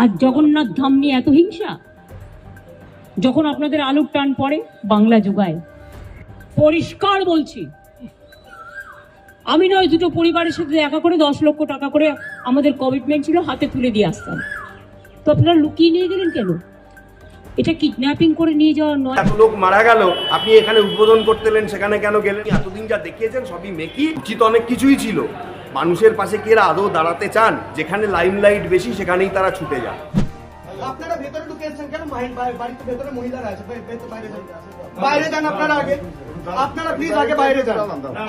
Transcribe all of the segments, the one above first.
আর জগন্নাথ ধাম নিয়ে এত হিংসা? যখন আপনাদের আলুর টান পড়ে, বাংলা যোগায়। পরিষ্কার বলছি, আমি নয়, দুটো পরিবারের সাথে দেখা করে দশ লক্ষ টাকা করে আমাদের কমিটমেন্ট ছিল, হাতে তুলে দিয়ে আসতাম। তো আপনারা লুকিয়ে নিয়ে গেলেন কেন? এটা কিডন্যাপিং করে নিয়ে যাওয়া নয়। এত লোক মারা গেল, আপনি এখানে উদ্বোধন করতে এলেন, সেখানে কেন গেলেন? এতদিন যা দেখিয়েছেন, সবই মেকি। উচিত অনেক কিছুই ছিল। মানুষের পাশে কে এরা আদৌ দাঁড়াতে চান? যেখানে লাইমলাইট বেশি, সেখানেই তারা ছুটে যান। আপনারা ভেতরে ঢুকে এসেছেন কেন? বাড়িতে ভেতরে মহিলারা আছে বাইরে যান আপনারা আগে। আপনারা প্লিজ আগে বাইরে যান।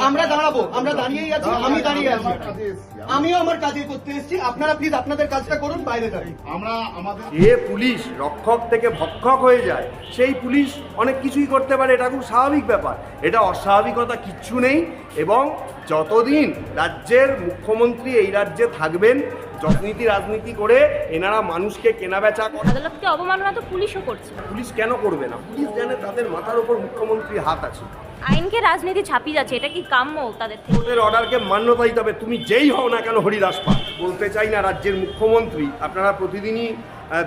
আমরা দাঁড়াবো আমরা দাঁড়িয়েই আছি আমি দাঁড়িয়ে আছি। আমিও আমার কাজে করতে এসেছি আপনারা প্লিজ আপনাদের কাজটা করুন বাইরে যান। আমরা আমাদের যে পুলিশ রক্ষক থেকে ভক্ষক হয়ে যায় সেই পুলিশ অনেক কিছুই করতে পারে এটা খুব স্বাভাবিক ব্যাপার। এটা অস্বাভাবিকতা কিচ্ছু নেই এবং যতদিন রাজ্যের মুখ্যমন্ত্রী এই রাজ্যে থাকবেন যতনীতি রাজনীতি করে এনারা মানুষকে কেনাবেচা করে আদালতকে অবমাননা তো পুলিশও করছে। পুলিশ কেন করবে না? পুলিশ জানে তাদের মাথার উপর মুখ্যমন্ত্রীর হাত আছে। আইনকে রাজনীতি ছাপিয়ে যাচ্ছে, এটা কি কাম্য তাদের থেকে? অর্ডারকে মান্যতা দিতে হবে তুমি যেই হও না কেন হরিদাস পাল বলতে চাই না রাজ্যের মুখ্যমন্ত্রী, আপনারা প্রতিদিনই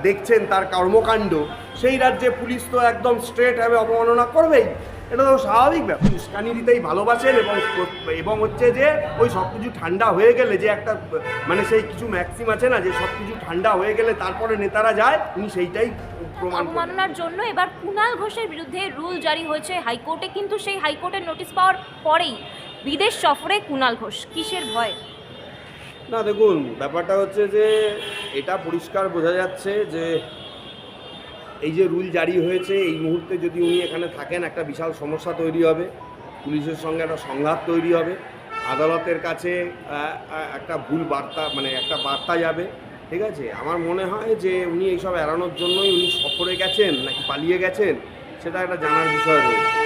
দেখছেন তার কর্মকাণ্ড, সেই রাজ্যে পুলিশ তো একদম স্ট্রেট ভাবে অবমাননা করবেই। এটা তো স্বাভাবিক ব্যাপার উস্কানি দিতেই ভালোবাসেন এবং এবং হচ্ছে যে ওই সব কিছু ঠান্ডা হয়ে গেলে যে একটা মানে সেই কিছু ম্যাক্সিম আছে না, যে সব কিছু ঠান্ডা হয়ে গেলে তারপরে নেতারা যায়, উনি সেইটাই অবমাননার জন্য এবার কুণাল ঘোষের বিরুদ্ধে রুল জারি হয়েছে হাইকোর্টে কিন্তু সেই হাইকোর্টের নোটিশ পাওয়ার পরেই বিদেশ সফরে কুণাল ঘোষ। কিসের ভয়? না দেখুন ব্যাপারটা হচ্ছে যে এটা পরিষ্কার বোঝা যাচ্ছে যে এই যে রুল জারি হয়েছে এই মুহূর্তে যদি উনি এখানে থাকেন একটা বিশাল সমস্যা তৈরি হবে। পুলিশের সঙ্গে একটা সংঘাত তৈরি হবে। আদালতের কাছে একটা ভুল বার্তা মানে একটা বার্তা যাবে। ঠিক আছে? আমার মনে হয় যে উনি এইসব এড়ানোর জন্যই উনি সফরে গেছেন, নাকি পালিয়ে গেছেন, সেটা একটা জানার বিষয় রয়েছে।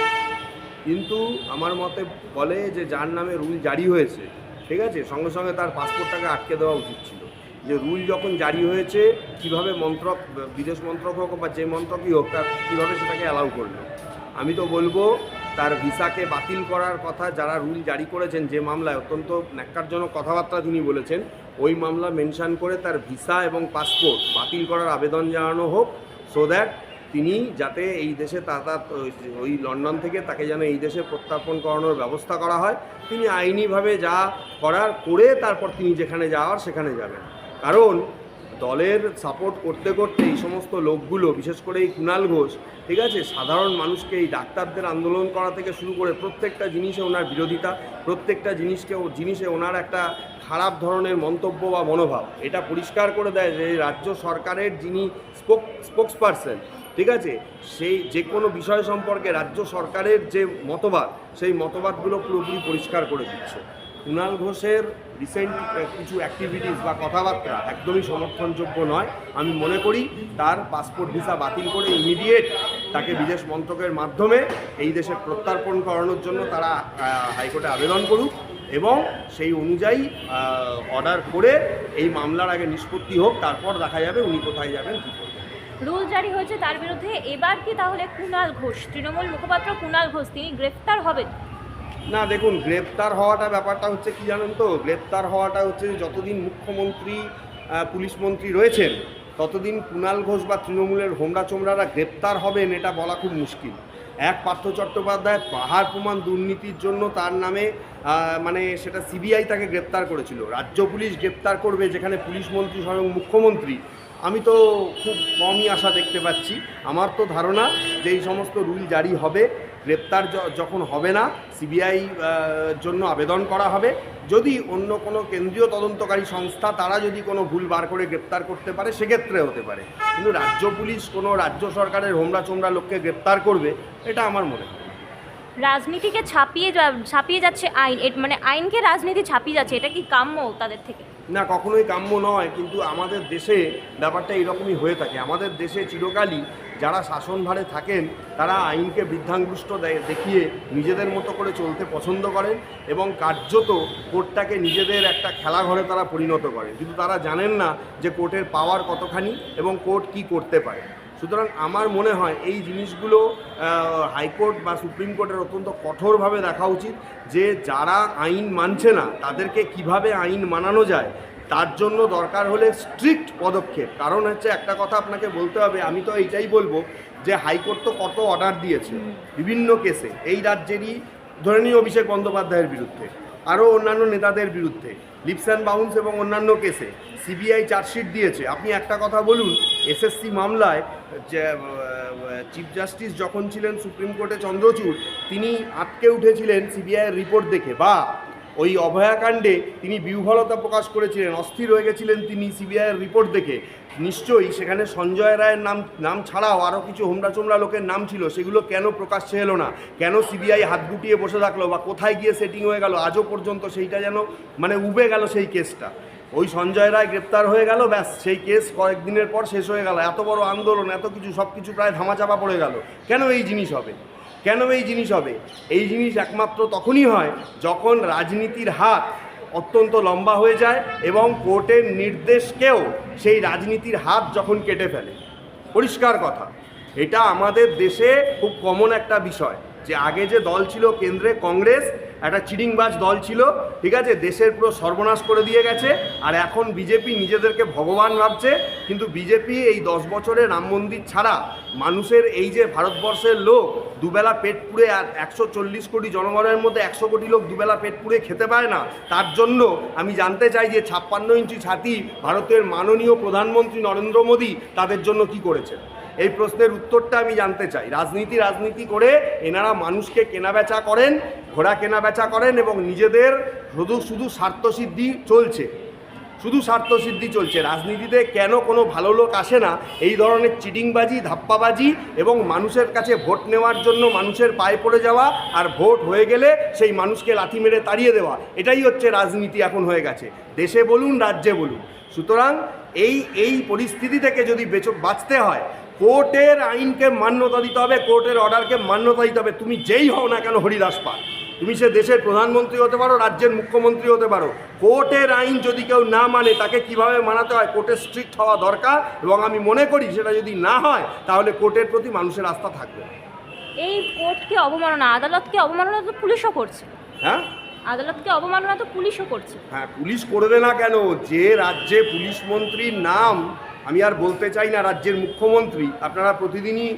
কিন্তু আমার মতে বলে যে যার নামে রুল জারি হয়েছে, ঠিক আছে? সঙ্গে সঙ্গে তার পাসপোর্টটাকে আটকে দেওয়া উচিত ছিল। যে রুল যখন জারি হয়েছে, কীভাবে মন্ত্রক, বিদেশ মন্ত্রক হোক বা যে মন্ত্রকই হোক, তার কীভাবে সেটাকে অ্যালাউ করল? আমি তো বলব তার ভিসাকে বাতিল করার কথা যারা রুল জারি করেছেন যে মামলায় অত্যন্ত ন্যাক্কারজনক কথাবার্তা তিনি বলেছেন, ওই মামলা মেনশন করে তার ভিসা এবং পাসপোর্ট বাতিল করার আবেদন জানানো হোক সো দ্যাট তিনি যাতে এই দেশে তা তা, ওই লন্ডন থেকে তাকে যেন এই দেশে প্রত্যার্পণ করানোর ব্যবস্থা করা হয়। তিনি আইনিভাবে যা করার করে তারপর তিনি যেখানে যাওয়ার সেখানে যাবেন। কারণ দলের সাপোর্ট করতে করতে এই সমস্ত লোকগুলো, বিশেষ করে এই কুণাল ঘোষ, ঠিক আছে? সাধারণ মানুষকে এই ডাক্তারদের আন্দোলন করা থেকে শুরু করে প্রত্যেকটা জিনিসে ওনার বিরোধিতা, প্রত্যেকটা জিনিসকে ও জিনিসে ওনার একটা খারাপ ধরনের মন্তব্য বা মনোভাব। এটা পরিষ্কার করে দেয় যে, রাজ্য সরকারের যিনি স্পোক স্পোক্স পারসন ঠিক আছে? সেই যে কোনো বিষয় সম্পর্কে রাজ্য সরকারের যে মতবাদ, সেই মতবাদগুলো পুরোপুরি পরিষ্কার করে দিচ্ছে। কুণাল ঘোষের রিসেন্ট কিছু অ্যাক্টিভিটিস বা কথাবার্তা একদমই সমর্থনযোগ্য নয়। আমি মনে করি তার পাসপোর্ট ভিসা বাতিল করে ইমিডিয়েট তাকে বিদেশ মন্ত্রকের মাধ্যমে এই দেশে প্রত্যার্পণ করানোর জন্য তারা হাইকোর্টে আবেদন করুক এবং সেই অনুযায়ী অর্ডার করে এই মামলার আগে নিষ্পত্তি হোক, তারপর দেখা যাবে উনি কোথায় যাবেন, কী রুল জারি হয়েছে তার বিরুদ্ধে। এবার কি তাহলে কুণাল ঘোষ, তৃণমূল মুখপাত্র কুণাল ঘোষ, তিনি গ্রেফতার হবেন? না, দেখুন, গ্রেপ্তার হওয়াটা ব্যাপারটা হচ্ছে কি জানেন তো? গ্রেপ্তার হওয়াটা হচ্ছে যতদিন মুখ্যমন্ত্রী পুলিশ মন্ত্রী রয়েছেন, ততদিন কুণাল ঘোষ বা তৃণমূলের হোমরা চোমরারা গ্রেপ্তার হবেন এটা বলা খুব মুশকিল। এক পার্থ চট্টোপাধ্যায় পাহাড় প্রমাণ দুর্নীতির জন্য তার নামে মানে সেটা সিবিআই তাকে গ্রেপ্তার করেছিল। রাজ্য পুলিশ গ্রেপ্তার করবে যেখানে পুলিশ মন্ত্রী স্বয়ং মুখ্যমন্ত্রী। আমি তো খুব কমই আশা দেখতে পাচ্ছি। আমার তো ধারণা যে এই সমস্ত রুল জারি হবে। গ্রেপ্তার যখন হবে না সিবিআই জন্য আবেদন করা হবে। যদি অন্য কোনো কেন্দ্রীয় তদন্তকারী সংস্থা তারা যদি কোনো ভুল বার করে গ্রেপ্তার করতে পারে সেক্ষেত্রে হতে পারে। কিন্তু রাজ্য পুলিশ কোনো রাজ্য সরকারের হোমরা চোমরা লোককে গ্রেপ্তার করবে এটা আমার মনে হয় রাজনীতিকে ছাপিয়ে যা- ছাপিয়ে যাচ্ছে আইন। মানে আইনকে রাজনীতি ছাপিয়ে যাচ্ছে এটা কি কাম্য তাদের থেকে? না কখনোই কাম্য নয় কিন্তু আমাদের দেশে ব্যাপারটা এরকমই হয়ে থাকে। আমাদের দেশে চিরকালই যারা শাসনভারে থাকেন, তারা আইনকে বৃদ্ধাঙ্গুষ্ট দেখিয়ে নিজেদের মতো করে চলতে পছন্দ করেন এবং কার্যত কোর্টটাকে নিজেদের একটা খেলাঘরে তারা পরিণত করেন। কিন্তু তারা জানেন না যে কোর্টের পাওয়ার কতখানি এবং কোর্ট কি করতে পারে। সুতরাং আমার মনে হয় এই জিনিসগুলো হাইকোর্ট বা সুপ্রিম কোর্টের অত্যন্ত কঠোরভাবে দেখা উচিত যে যারা আইন মানছে না, তাদেরকে কীভাবে আইন মানানো যায় তার জন্য দরকার হলে স্ট্রিক্ট পদক্ষেপ। কারণ হচ্ছে একটা কথা আপনাকে বলতে হবে, আমি তো এইটাই বলব যে হাইকোর্ট তো কত অর্ডার দিয়েছে, বিভিন্ন কেসে এই রাজ্যেরই ধরে নিই অভিষেক বন্দ্যোপাধ্যায়ের বিরুদ্ধে, আরও অন্যান্য নেতাদের বিরুদ্ধে লিপস অ্যান্ড বাউন্স এবং অন্যান্য কেসে সিবিআই চার্জশিট দিয়েছে। আপনি একটা কথা বলুন এসএসসি মামলায় যে চিফ জাস্টিস যখন ছিলেন সুপ্রিম কোর্টে চন্দ্রচূড়, তিনি আটকে উঠেছিলেন সিবিআইয়ের রিপোর্ট দেখে, বা ওই অভয়াকাণ্ডে তিনি বিহ্বলতা প্রকাশ করেছিলেন, অস্থির হয়ে গেছিলেন তিনি সিবিআইয়ের রিপোর্ট দেখে। নিশ্চয়ই সেখানে সঞ্জয় রায়ের নাম নাম ছাড়াও আরও কিছু হোমরা লোকের নাম ছিল, সেগুলো কেন প্রকাশ্যে এলো না? কেন সিবিআই হাত গুটিয়ে বসে থাকল বা কোথায় গিয়ে সেটিং হয়ে গেল? আজও পর্যন্ত সেইটা যেন মানে উবে গেল সেই কেসটা। ওই সঞ্জয় রায় গ্রেপ্তার হয়ে গেল, ব্যাস, সেই কেস কয়েকদিনের পর শেষ হয়ে গেল। এত বড় আন্দোলন, এত কিছু সব কিছু প্রায় ধামাচাপা পড়ে গেল। কেন এই জিনিস হবে? কেন এই জিনিস হবে? এই জিনিস একমাত্র তখনই হয় যখন রাজনীতির হাত অত্যন্ত লম্বা হয়ে যায় এবং কোর্টের নির্দেশকেও সেই রাজনীতির হাত যখন কেটে ফেলে। পরিষ্কার কথা, এটা আমাদের দেশে খুব কমন একটা বিষয়। যে আগে যে দল ছিল কেন্দ্রে কংগ্রেস, একটা চিডিংবাজ দল ছিল, ঠিক আছে? দেশের পুরো সর্বনাশ করে দিয়ে গেছে, আর এখন বিজেপি নিজেদেরকে ভগবান ভাবছে, কিন্তু বিজেপি এই দশ বছরে রাম মন্দির ছাড়া মানুষের এই যে ভারতবর্ষের লোক দুবেলা পেট পুড়ে আর একশো চল্লিশ কোটি জনগণের মধ্যে একশো কোটি লোক দুবেলা পেট পুড়ে খেতে পায় না, তার জন্য আমি জানতে চাই যে ছাপ্পান্ন ইঞ্চি ছাতি ভারতের মাননীয় প্রধানমন্ত্রী নরেন্দ্র মোদী তাদের জন্য কি করেছেন? এই প্রশ্নের উত্তরটা আমি জানতে চাই। রাজনীতি রাজনীতি করে এনারা মানুষকে কেনাবেচা করেন, ঘোড়া কেনাবেচা করেন এবং নিজেদের শুধু শুধু স্বার্থসিদ্ধি চলছে। শুধু স্বার্থসিদ্ধি চলছে। রাজনীতিতে কেন কোনো ভালো লোক আসে না? এই ধরনের চিটিংবাজি, ধাপ্পাবাজি এবং মানুষের কাছে ভোট নেওয়ার জন্য মানুষের পায়ে পড়ে যাওয়া আর ভোট হয়ে গেলে সেই মানুষকে লাথি মেরে তাড়িয়ে দেওয়া, এটাই হচ্ছে রাজনীতি এখন হয়ে গেছে। দেশে বলুন, রাজ্যে বলুন। সুতরাং এই এই পরিস্থিতি থেকে যদি বেঁচে, বাঁচতে হয় কোর্টের আইনকে মান্যতা দিতে হবে কোর্টের অর্ডারকে মান্যতা দিতে হবে। তুমি যেই হও না কেন হরিদাস পাল? তুমি সে দেশের প্রধানমন্ত্রী হতে পারো রাজ্যের মুখ্যমন্ত্রী হতে পারো। কোর্টের আইন যদি কেউ না মানে তাকে কীভাবে মানাতে হয়? কোর্টের স্ট্রিক্ট হওয়া দরকার এবং আমি মনে করি সেটা যদি না হয় তাহলে কোর্টের প্রতি মানুষের আস্থা থাকবে। এই কোর্টকে অবমাননা আদালতকে অবমাননা তো পুলিশও করছে। হ্যাঁ? আদালতকে অবমাননা তো পুলিশও করছে। হ্যাঁ পুলিশ করবে না কেন? যে রাজ্যে পুলিশ মন্ত্রীর নাম আমি আর বলতে চাই না রাজ্যের মুখ্যমন্ত্রী, আপনারা প্রতিদিনই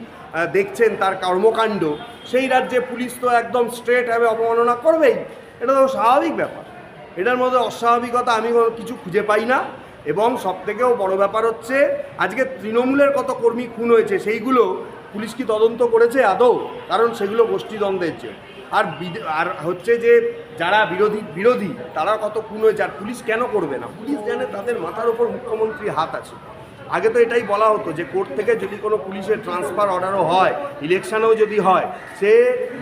দেখছেন তার কর্মকাণ্ড। সেই রাজ্যে পুলিশ তো একদম স্ট্রেট হবে অবমাননা করবেই। এটা তো স্বাভাবিক ব্যাপার। এটার মধ্যে অস্বাভাবিকতা আমি কিছু খুঁজে পাই না। এবং সবথেকেও বড় ব্যাপার হচ্ছে, আজকে তৃণমূলের কত কর্মী খুন হয়েছে, সেইগুলো পুলিশ কি তদন্ত করেছে আদৌ? কারণ সেগুলো গোষ্ঠীদ্বন্দ্বের জন্য। আর আর হচ্ছে যে, যারা বিরোধী বিরোধী, তারা কত খুন হয়েছে, আর পুলিশ কেন করবে না? পুলিশ জানে তাদের মাথার ওপর মুখ্যমন্ত্রীর হাত আছে। আগে তো এটাই বলা হতো যে কোর্ট থেকে যদি কোনো পুলিশের ট্রান্সফার অর্ডারও হয়, ইলেকশনেও যদি হয়, সে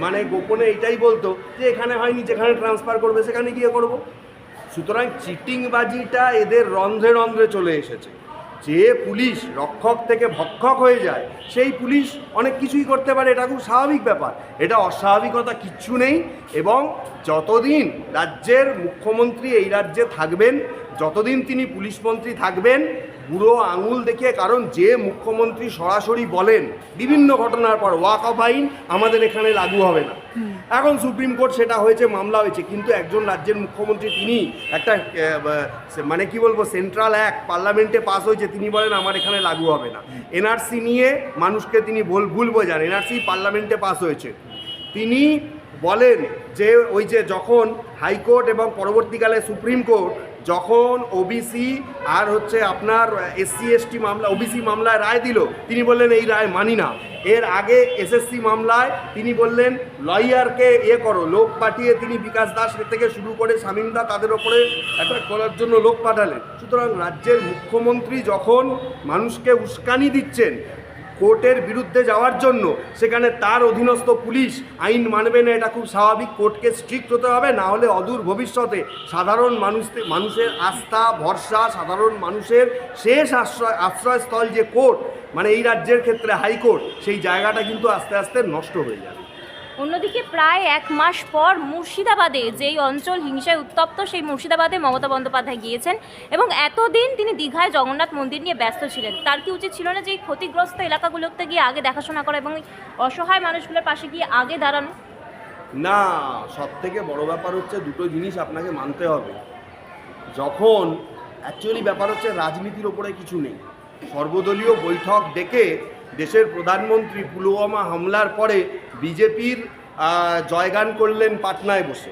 মানে গোপনে এটাই বলতো যে এখানে হয়নি, যেখানে ট্রান্সফার করবে সেখানে গিয়ে করব। সুতরাং চিটিংবাজিটা এদের রন্ধ্রে রন্ধ্রে চলে এসেছে। যে পুলিশ রক্ষক থেকে ভক্ষক হয়ে যায়, সেই পুলিশ অনেক কিছুই করতে পারে, এটা খুব স্বাভাবিক ব্যাপার। এটা অস্বাভাবিকতা কিচ্ছু নেই এবং যতদিন রাজ্যের মুখ্যমন্ত্রী এই রাজ্যে থাকবেন, যতদিন তিনি পুলিশ মন্ত্রী থাকবেন বুড়ো আঙুল দেখিয়ে কারণ যে মুখ্যমন্ত্রী সরাসরি বলেন, বিভিন্ন ঘটনার পর ওয়াক অফ আইন আমাদের এখানে লাগু হবে না। এখন সুপ্রিম কোর্ট সেটা হয়েছে, মামলা হয়েছে, কিন্তু একজন রাজ্যের মুখ্যমন্ত্রী তিনি একটা মানে কি বলব সেন্ট্রাল অ্যাক্ট পার্লামেন্টে পাস হয়েছে, তিনি বলেন আমার এখানে লাগু হবে না। এনআরসি নিয়ে মানুষকে তিনি ভুল ভুল বোঝান। এনআরসি পার্লামেন্টে পাস হয়েছে। তিনি বলেন যে ওই যে যখন হাইকোর্ট এবং পরবর্তীকালে সুপ্রিম কোর্ট যখন ওবিসি আর হচ্ছে আপনার এসসি এসটি মামলা ওবিসি মামলায় রায় দিল, তিনি বললেন এই রায় মানি না। এর আগে এসএসসি মামলায় তিনি বললেন, লয়ারকে এ করো, লোক পাঠিয়ে তিনি বিকাশ দাস থেকে শুরু করে শামীমদা তাদের ওপরে অ্যাটাক করার জন্য লোক পাঠালেন। সুতরাং রাজ্যের মুখ্যমন্ত্রী যখন মানুষকে উস্কানি দিচ্ছেন কোর্টের বিরুদ্ধে যাওয়ার জন্য সেখানে তার অধীনস্থ পুলিশ আইন মানবে না, এটা খুব স্বাভাবিক। কোর্টকে স্ট্রিক্ট হতে হবে, না হলে অদূর ভবিষ্যতে সাধারণ মানুষ মানুষের আস্থা, ভরসা, সাধারণ মানুষের শেষ আশ্রয় আশ্রয়স্থল যে কোর্ট মানে এই রাজ্যের ক্ষেত্রে হাইকোর্ট, সেই জায়গাটা কিন্তু আস্তে আস্তে নষ্ট হয়ে যাবে। অন্যদিকে প্রায় এক মাস পর মুর্শিদাবাদে যেই অঞ্চল হিংসায় উত্তপ্ত, সেই মুর্শিদাবাদে মমতা বন্দ্যোপাধ্যায় গিয়েছেন এবং এতদিন তিনি দীঘায় জগন্নাথ মন্দির নিয়ে ব্যস্ত ছিলেন। তার কি উচিত ছিল না যে এই ক্ষতিগ্রস্ত এলাকাগুলোতে গিয়ে আগে দেখাশোনা করা এবং অসহায় মানুষগুলোর পাশে গিয়ে আগে দাঁড়ানো? না সব থেকে বড় ব্যাপার হচ্ছে দুটো জিনিস আপনাকে মানতে হবে। যখন অ্যাকচুয়ালি ব্যাপার হচ্ছে রাজনীতির ওপরে কিছু নেই। সর্বদলীয় বৈঠক ডেকে দেশের প্রধানমন্ত্রী পুলওয়ামা হামলার পরে বিজেপির জয়গান করলেন পাটনায় বসে,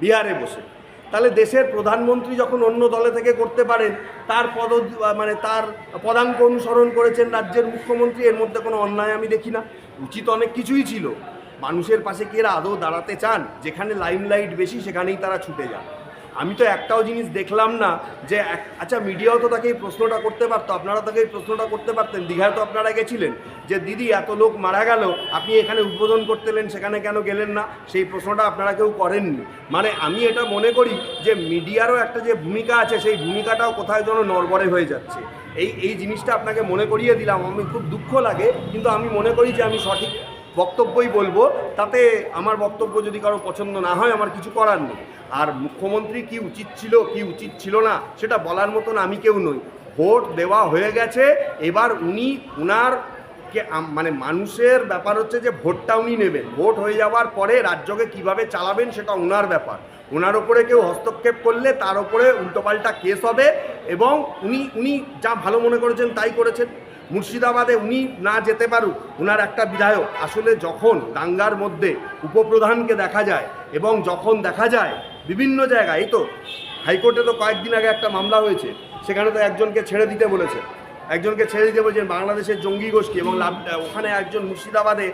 বিহারে বসে। তাহলে দেশের প্রধানমন্ত্রী যখন অন্য দলে থেকে করতে পারেন, তার পদ মানে তার পদাঙ্ক অনুসরণ করেছেন রাজ্যের মুখ্যমন্ত্রী, এর মধ্যে কোনো অন্যায় আমি দেখি না। উচিত অনেক কিছুই ছিল। মানুষের পাশে কি এরা আদৌ দাঁড়াতে চান? যেখানে লাইমলাইট বেশি, সেখানেই তারা ছুটে যান। আমি তো একটাও জিনিস দেখলাম না যে আচ্ছা মিডিয়াও তো তাকে এই প্রশ্নটা করতে পারতো, আপনারা তাকে এই প্রশ্নটা করতে পারতেন। দীঘায় তো আপনারা গেছিলেন যে, দিদি, এত লোক মারা গেল, আপনি এখানে উদ্বোধন করতে এলেন, সেখানে কেন গেলেন না? সেই প্রশ্নটা আপনারা কেউ করেননি। মানে আমি এটা মনে করি যে, মিডিয়ারও একটা যে ভূমিকা আছে, সেই ভূমিকাটাও কোথায় যেন নড়বড়ে হয়ে যাচ্ছে। এই এই জিনিসটা আপনাকে মনে করিয়ে দিলাম। আমি খুব দুঃখ লাগে, কিন্তু আমি মনে করি যে, আমি সঠিক বক্তব্যই বলব, তাতে আমার বক্তব্য যদি কারও পছন্দ না হয়, আমার কিছু করার নেই। আর মুখ্যমন্ত্রী কি উচিত ছিল, কি উচিত ছিল না, সেটা বলার মতন আমি কেউ নই। ভোট দেওয়া হয়ে গেছে, এবার উনি উনার কে মানে মানুষের ব্যাপার হচ্ছে যে ভোটটা উনি নেবেন। ভোট হয়ে যাওয়ার পরে রাজ্যকে কীভাবে চালাবেন সেটা ওনার ব্যাপার। ওনার ওপরে কেউ হস্তক্ষেপ করলে তার ওপরে উল্টোপাল্টা কেস হবে এবং উনি উনি যা ভালো মনে করেছেন তাই করেছেন। মুর্শিদাবাদে উনি না যেতে পারুক ওনার একটা বিধায়ক। আসলে যখন দাঙ্গার মধ্যে উপপ্রধানকে দেখা যায় এবং যখন দেখা যায় বিভিন্ন জায়গায়, এই তো হাইকোর্টে তো কয়েকদিন আগে একটা মামলা হয়েছে, সেখানে তো একজনকে ছেড়ে দিতে বলেছে। একজনকে ছেড়ে দিতে বলছেন বাংলাদেশের জঙ্গি গোষ্ঠী এবং ওখানে একজন মুর্শিদাবাদে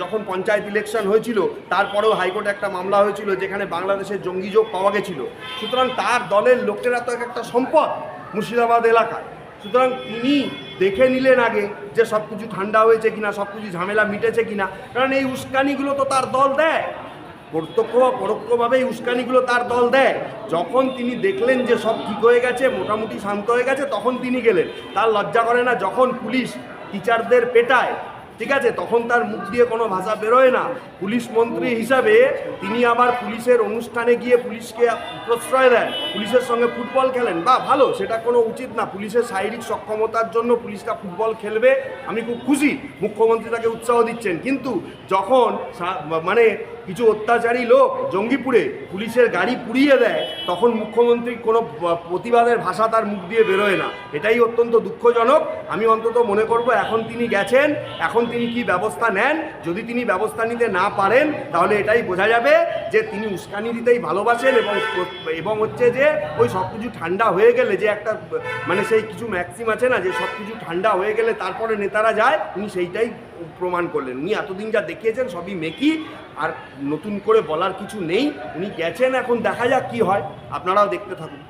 যখন পঞ্চায়েত ইলেকশন হয়েছিল, তারপরেও হাইকোর্টে একটা মামলা হয়েছিল যেখানে বাংলাদেশের জঙ্গি যোগ পাওয়া গেছিল। সুতরাং তার দলের লোকেরা তো এক একটা সম্পদ মুর্শিদাবাদ এলাকায়। সুতরাং তিনি দেখে নিলেন আগে যে সব কিছু ঠান্ডা হয়েছে কিনা সব কিছু ঝামেলা মিটেছে কিনা। কারণ এই উস্কানিগুলো তো তার দল দেয়। প্রত্যক্ষ বা পরোক্ষভাবে এই উস্কানিগুলো তার দল দেয়। যখন তিনি দেখলেন যে সব ঠিক হয়ে গেছে, মোটামুটি শান্ত হয়ে গেছে, তখন তিনি গেলেন। তার লজ্জা করে না, যখন পুলিশ টিচারদের পেটায় ঠিক আছে, তখন তার মুখ দিয়ে কোনো ভাষা বেরোয় না। পুলিশ মন্ত্রী হিসাবে তিনি আবার পুলিশের অনুষ্ঠানে গিয়ে পুলিশকে প্রশ্রয় দেন। পুলিশের সঙ্গে ফুটবল খেলেন। বা ভালো, সেটা কোনো উচিত না। পুলিশের শারীরিক সক্ষমতার জন্য পুলিশটা ফুটবল খেলবে। আমি খুব খুশি। মুখ্যমন্ত্রী তাকে উৎসাহ দিচ্ছেন। কিন্তু যখন মানে কিছু অত্যাচারী লোক জঙ্গিপুরে পুলিশের গাড়ি পুড়িয়ে দেয়, তখন মুখ্যমন্ত্রী কোনো প্রতিবাদের ভাষা তার মুখ দিয়ে বেরোয় না। এটাই অত্যন্ত দুঃখজনক। আমি অন্তত মনে করব, এখন তিনি গেছেন, এখন তিনি কি ব্যবস্থা নেন? যদি তিনি ব্যবস্থা নিতে না পারেন, তাহলে এটাই বোঝা যাবে যে তিনি উস্কানি দিতেই ভালোবাসেন এবং এবং হচ্ছে যে ওই সব কিছু ঠান্ডা হয়ে গেলে যে একটা মানে সেই কিছু ম্যাক্সিম আছে না যে সব কিছু ঠান্ডা হয়ে গেলে তারপরে নেতারা যায়, উনি সেইটাই প্রমাণ করলেন। উনি এতদিন যা দেখিয়েছেন সবই মেকি। আর নতুন করে বলার কিছু নেই। উনি গেছেন, এখন দেখা যাক কি হয়। আপনারাও দেখতে থাকুন।